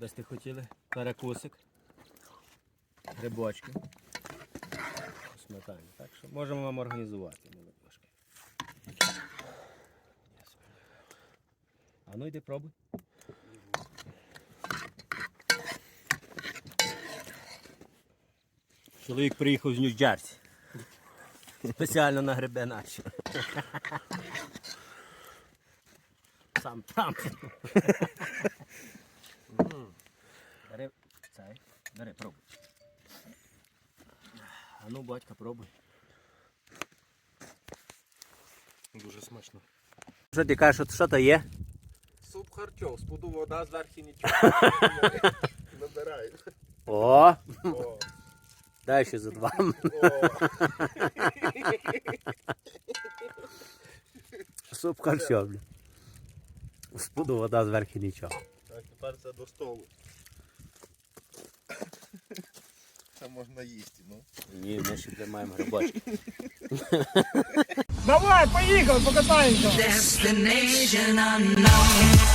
Десь ти хотіли перекусик, грибочки. Сметані. Так що можемо вам організувати, молодежки. А ну йди пробуй. Чоловік приїхав з Нью-Джерсі. Спеціально на грибе наші. Сам там. Бери цей. Бери, пробуй. А ну, батька, пробуй. Дуже смачно. Що ти кажеш, що, що то є? Суп харчов, спуду вода зверху нічого. Набираю. О, О, дай ще за два. о. Суп харчовлю. Спуду вода зверху нічого. Так, тепер це до столу. Це можна їсти, ну. Ні, ми ще маємо грибочки. Давай, поїхали, покатаємося. Destination unknown.